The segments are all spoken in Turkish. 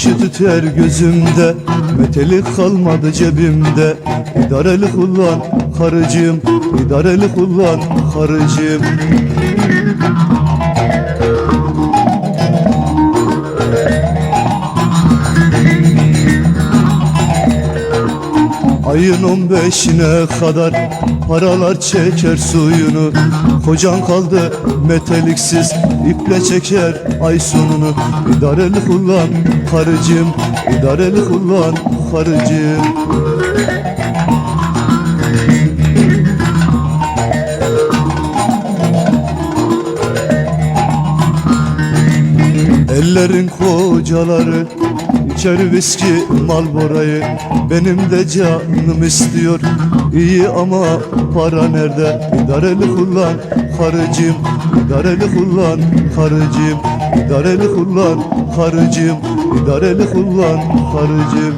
Başı tüter gözümde Metelik kalmadı cebimde. İdareli kullan karıcığım İdareli kullan karıcığım Ayın on beşine kadar paralar çeker suyunu. Kocan kaldı meteliksiz iple çeker ay sonunu. İdareli kullan karıcığım İdareli kullan karıcığım. Ellerin kocaları içer viski malborayı Benim de canım istiyor. İyi ama para nerede? İdareli kullan karıcığım. İdareli kullan karıcığım. İdareli kullan karıcığım. İdareli kullan karıcığım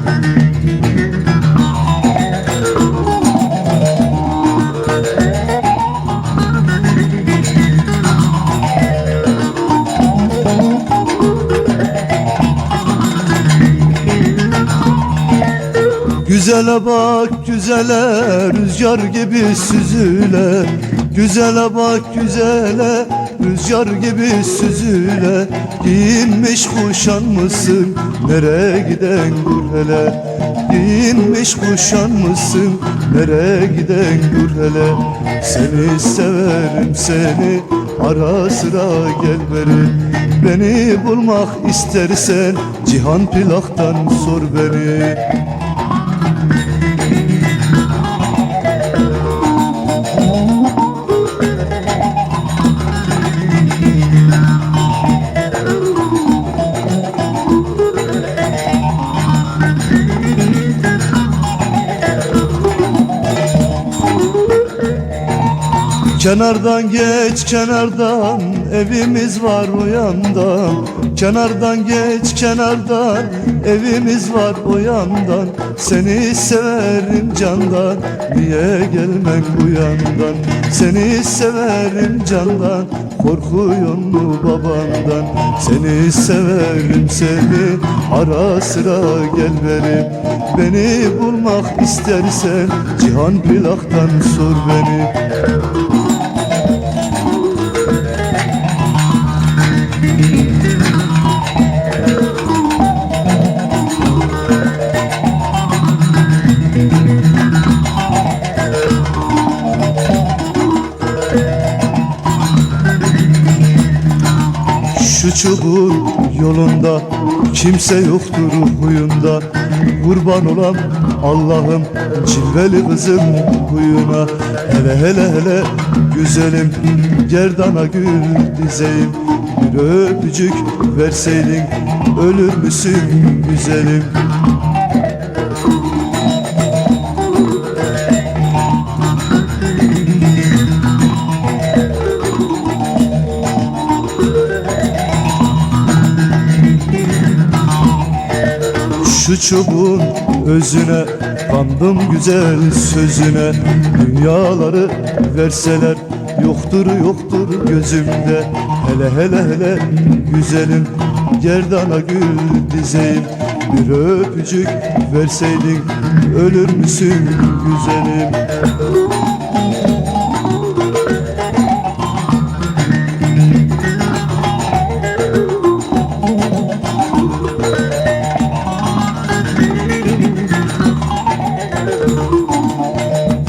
Güzele bak güzele rüzgar gibi süzüle. Güzele bak güzele rüzgar gibi süzüle. Giyinmiş kuşanmışsın nereye giden dur hele Giyinmiş kuşanmışsın nereye giden dur hele Seni severim seni ara sıra gel beri. Beni bulmak istersen cihan plaktan sor beni Kenardan geç kenardan evimiz var o yandan Kenardan geç kenardan evimiz var o yandan Seni severim candan niye gelmek bu yandan? Seni severim candan korkuyor mu babandan? Seni severim seni ara sıra gel benim. Beni bulmak istersen cihan plaktan sor beni Çubuğun yolunda. Kimse yoktur huyunda. Kurban olam Allah'ım cilveli kızım huyuna. Hele hele hele güzelim gerdana gül dizeyim. Bir öpücük verseydin ölür müsün güzelim Şu çubuğun özüne Kandım güzel sözüne. Dünyaları verseler Yoktur yoktur gözümde. Hele hele hele güzelim Gerdana gül dizeyim. Bir öpücük verseydin Ölür müsün güzelim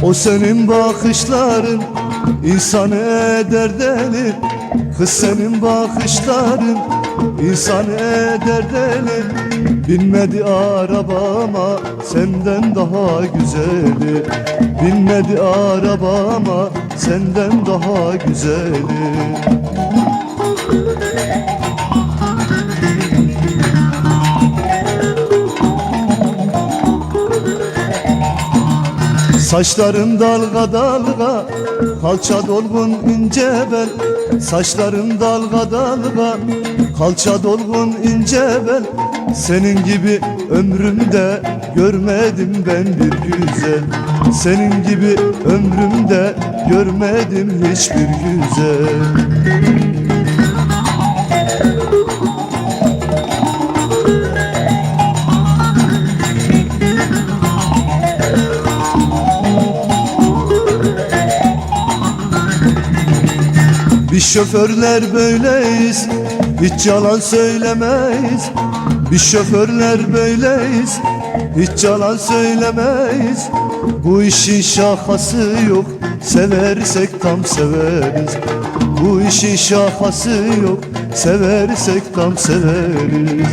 O senin bakışların insanı eder deli. Kız senin bakışların insanı eder deli. Binmedi arabama senden daha güzeli. Binmedi arabama senden daha güzeli Saçların dalga dalga Kalça dolgun ince bel. Saçların dalga dalga Kalça dolgun ince bel. Senin gibi ömrümde Görmedim ben bir güzel. Senin gibi ömrümde Görmedim hiçbir güzel şoförler böyleyiz Hiç yalan söylemeyiz. Biz şoförler böyleyiz Hiç yalan söylemeyiz. Bu işin şakası yok Seversek tam severiz. Bu işin şakası yok Seversek tam severiz